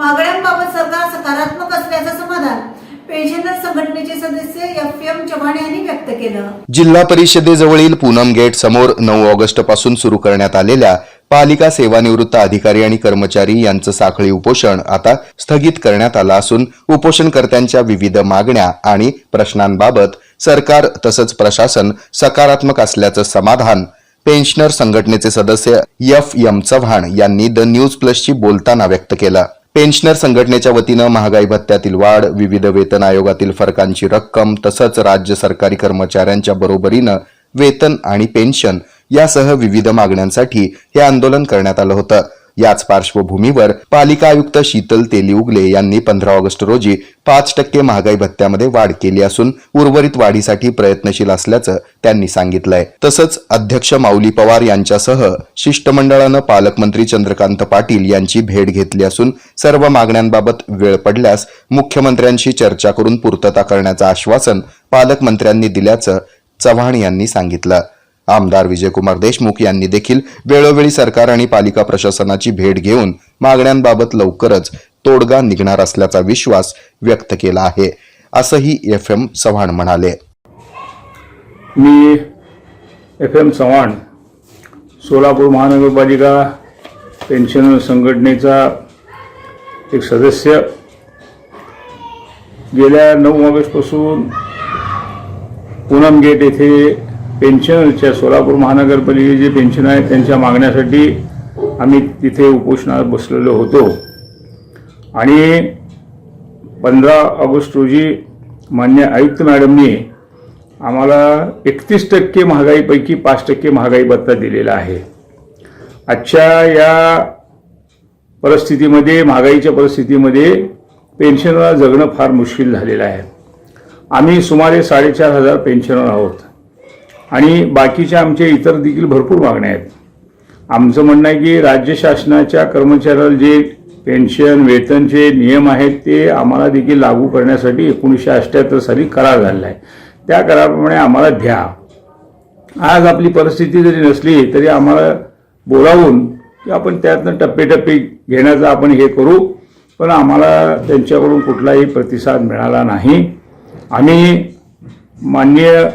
मागण्यांबाबत सरकार सकारात्मक असल्याचं समाधान पेन्शनर संघटनेचे सदस्य एफ एम चव्हाण यांनी व्यक्त केलं. जिल्हा परिषदेजवळील पूनम गेट समोर नऊ ऑगस्टपासून सुरू करण्यात आलेल्या पालिका सेवानिवृत्त अधिकारी आणि कर्मचारी यांचं साखळी उपोषण आता स्थगित करण्यात आलं असून उपोषणकर्त्यांच्या विविध मागण्या आणि प्रश्नांबाबत सरकार तसंच प्रशासन सकारात्मक असल्याचं समाधान पेन्शनर संघटनेचे सदस्य एफ एम चव्हाण यांनी द न्यूज प्लसशी बोलताना व्यक्त केलं. पेन्शनर संघटनेच्या वतीनं महागाई भत्त्यातील वाढ विविध वेतन आयोगातील फरकांची रक्कम तसंच राज्य सरकारी कर्मचाऱ्यांच्या बरोबरीनं वेतन आणि पेन्शन यासह विविध मागण्यांसाठी हे आंदोलन करण्यात आलं होतं. याच पार्श्वभूमीवर पालिका आयुक्त शीतल तेली उगले यांनी पंधरा ऑगस्ट रोजी पाच टक्के महागाई भत्त्यामध्ये वाढ केली असून उर्वरित वाढीसाठी प्रयत्नशील असल्याचं त्यांनी सांगितलंय. तसंच अध्यक्ष माऊली पवार यांच्यासह शिष्टमंडळानं पालकमंत्री चंद्रकांत पाटील यांची भेट घेतली असून सर्व मागण्यांबाबत वेळ पडल्यास मुख्यमंत्र्यांशी चर्चा करून पूर्तता करण्याचं आश्वासन पालकमंत्र्यांनी दिल्याचं चव्हाण यांनी सांगितलं. आमदार विजयकुमार देशमुख यांनी देखील वेळोवेळी सरकार आणि पालिका प्रशासनाची भेट घेऊन मागण्यांबाबत लवकरच तोडगा निघणार असल्याचा विश्वास व्यक्त केला आहे. असंही एफ एम चव्हाण म्हणाले. मी एफ एम चव्हाण सोलापूर महानगरपालिका पेन्शन संघटनेचा एक सदस्य. गेल्या नऊ ऑगस्टपासून पूनम गेट येथे पेन्शनच्या सोलापूर महानगरपालिकेचे जे पेन्शन आहे त्यांच्या मागण्यासाठी आम्ही तिथे उपोषणात बसलेलो होतो. आणि पंधरा ऑगस्ट रोजी मान्य आयुक्त मॅडमनी आम्हाला एकतीस टक्के महागाईपैकी पाच टक्के महागाई भत्ता दिलेला आहे. आजच्या या परिस्थितीमध्ये महागाईच्या परिस्थितीमध्ये पेन्शनला जगणं फार मुश्किल झालेलं आहे. आम्ही सुमारे साडेचार हजार पेन्शनर आहोत. आणि बाकीच्या आमच्या इतर देखील भरपूर मागण्या आहेत. आमचं म्हणणं आहे की राज्य शासनाच्या कर्मचाऱ्याला जे पेन्शन वेतनचे नियम आहेत ते आम्हाला देखील लागू करण्यासाठी एकोणीसशे अठ्ठ्याहत्तर साली करार झालेला आहे. त्या कराराप्रमाणे आम्हाला द्या. आज आपली परिस्थिती जरी नसली तरी आम्हाला बोलावून की आपण त्यातनं टप्पेटप्पे घेण्याचं आपण हे करू पण आम्हाला त्यांच्याकडून कुठलाही प्रतिसाद मिळाला नाही. आम्ही माननीय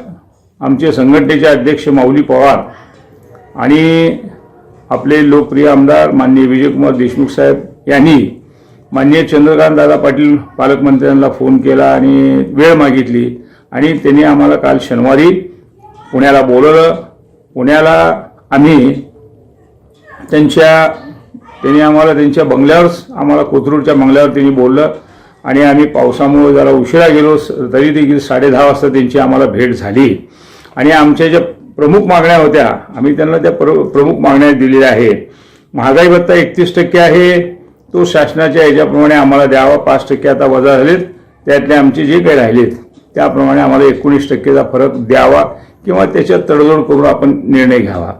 आमचे संघटनेचे अध्यक्ष माऊली पवार आणि आपले लोकप्रिय आमदार माननीय विजयकुमार देशमुख साहेब यांनी माननीय चंद्रकांत दादा पाटील पालकमंत्र्यांना फोन केला आणि वेळ मागितली आणि त्यांनी आम्हाला काल शनिवारी पुण्याला बोलवलं. पुण्याला आम्ही त्यांच्या त्यांनी आम्हाला त्यांच्या बंगल्यावर आम्हाला कोथरूडच्या बंगल्यावर त्यांनी बोललं आणि आम्ही पावसामुळे जरा उशिरा गेलो तरी देखील साडे दहा वाजता त्यांची आम्हाला भेट झाली. आणि आमच्या ज्या प्रमुख मागण्या होत्या आम्ही त्यांना त्या प्र प्रमुख मागण्या दिलेल्या आहेत. महागाई भत्ता एकतीस टक्के आहे. तो शासनाच्या याच्याप्रमाणे आम्हाला द्यावा. पाच टक्के आता वजा झालेत. त्यातले आमचे जे काही राहिलेत त्याप्रमाणे आम्हाला एकोणीस टक्केचा फरक द्यावा किंवा त्याच्यात तडजोड करून आपण निर्णय घ्यावा.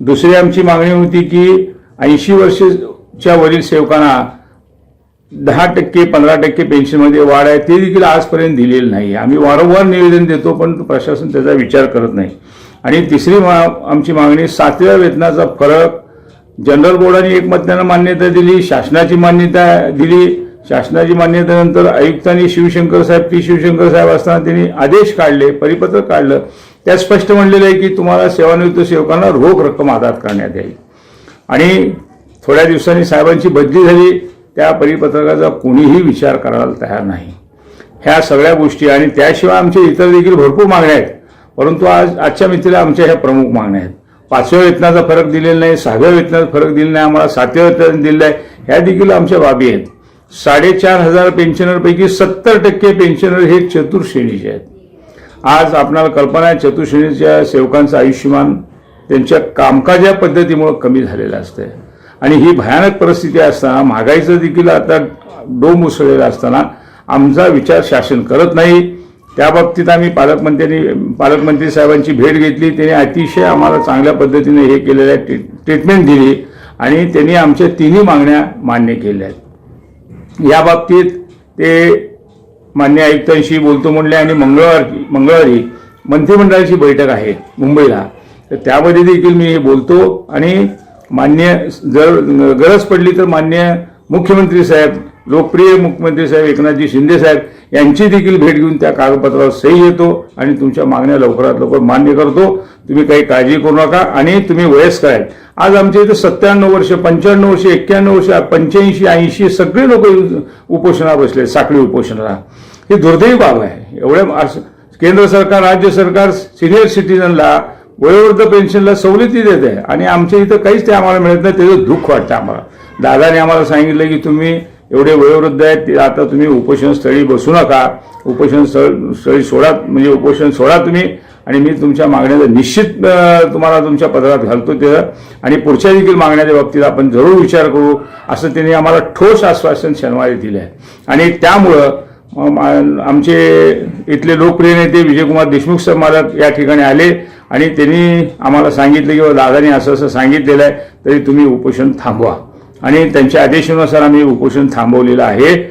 दुसरी आमची मागणी होती की ऐंशी वर्षेच्या वरील सेवकांना दहा टक्के पंधरा टक्के पेन्शनमध्ये वाढ आहे ते देखील आजपर्यंत दिलेलं नाही. आम्ही वारंवार निवेदन देतो पण प्रशासन त्याचा विचार करत नाही. आणि तिसरी मा आमची मागणी सातव्या वेतनाचा फरक जनरल बोर्डाने एकमत्यानं मान्यता दिली शासनाची मान्यता दिली. शासनाची मान्यतेनंतर आयुक्तांनी शिवशंकर साहेब पी शिवशंकर साहेब असताना त्यांनी आदेश काढले परिपत्रक काढलं. त्यात स्पष्ट म्हणलेलं आहे की तुम्हाला सेवानिवृत्त सेवकांना रोख रक्कम आदात करण्यात येईल आणि थोड्या दिवसांनी साहेबांची बदली झाली. त्या परिपत्रकाचा कोणीही विचार करायला तयार नाही. ह्या सगळ्या गोष्टी आणि त्याशिवाय आमचे इतर देखील भरपूर मागण्या आहेत. परंतु आज आजच्या मितीला आमच्या ह्या प्रमुख मागण्या आहेत. पाचव्या वेतनाचा फरक दिलेला नाही सहाव्या वेतनाचा फरक दिलेला नाही आम्हाला सातव्या वेतन दिलेलं आहे ह्या देखील आमच्या बाबी आहेत. साडेचार हजार पेन्शनरपैकी सत्तर टक्के पेन्शनर हे चतुर्श्रेणीचे आहेत. आज आपणाला कल्पना आहे चतुर्श्रेणीच्या सेवकांचं आयुष्यमान त्यांच्या कामकाजा पद्धतीमुळं कमी झालेलं असतं आणि ही भयानक परिस्थिती असताना महागाईचं देखील आता डोम उसळलेला असताना आमचा विचार शासन करत नाही. त्या बाबतीत आम्ही पालकमंत्र्यांनी पालकमंत्री साहेबांची भेट घेतली. त्यांनी अतिशय आम्हाला चांगल्या पद्धतीने हे केलेलं आहे ट्रीट- ट्रीटमेंट दिली आणि त्यांनी आमच्या तिन्ही मागण्या मान्य केल्या आहेत. या बाबतीत ते मान्य आयुक्तांशी बोलतो म्हणले आणि मंगळवारी मंगळवारी मंत्रिमंडळाची बैठक आहे मुंबईला. तर त्यामध्ये देखील मी हे बोलतो आणि मान्य जर गरज पडली तर मान्य मुख्यमंत्री साहेब लोकप्रिय मुख्यमंत्री साहेब एकनाथजी शिंदे साहेब यांची देखील भेट घेऊन त्या कागदपत्रावर सही येतो आणि तुमच्या मागण्या लवकरात लवकर मान्य करतो. तुम्ही काही काळजी करू नका आणि तुम्ही वयस्कर आहेत. आज आमच्या इथे सत्त्याण्णव वर्ष पंच्याण्णव वर्ष एक्क्याण्णव वर्ष पंच्याऐंशी ऐंशी सगळे लोक उपोषणावर बसले साखळी उपोषणाला. ही दुर्दैवी बाब आहे. एवढ्या केंद्र सरकार राज्य सरकार सिनियर सिटीजनला वयोवृद्ध पेन्शनला सवलती देत. आहे आणि आमच्या इथं काहीच ते आम्हाला मिळत नाही त्याचं दुःख वाटतं आम्हाला. दादाने आम्हाला सांगितलं की तुम्ही एवढे वयोवृद्ध आहेत ते आता तुम्ही उपोषण स्थळी बसू नका. उपोषण स्थळ स्थळी सोडा म्हणजे उपोषण सोडा तुम्ही. आणि मी तुमच्या मागण्याचा निश्चित तुम्हाला तुमच्या पदरात घालतो ते. आणि पुढच्या देखील मागण्याच्या बाबतीत आपण जरूर विचार करू असं त्यांनी आम्हाला ठोस आश्वासन शनिवारी दिलं आहे आणि त्यामुळं मा- आमचे इथले लोकप्रिय नेते विजयकुमार देशमुख सर मला या ठिकाणी आले. आणि त्यांनी आम्हाला सांगितलं की हो, बाबा दादानी असं असं सांगितलेलं आहे तरी तुम्ही उपोषण थांबवा. आणि त्यांच्या आदेशानुसार आम्ही उपोषण थांबवलेलं आहे.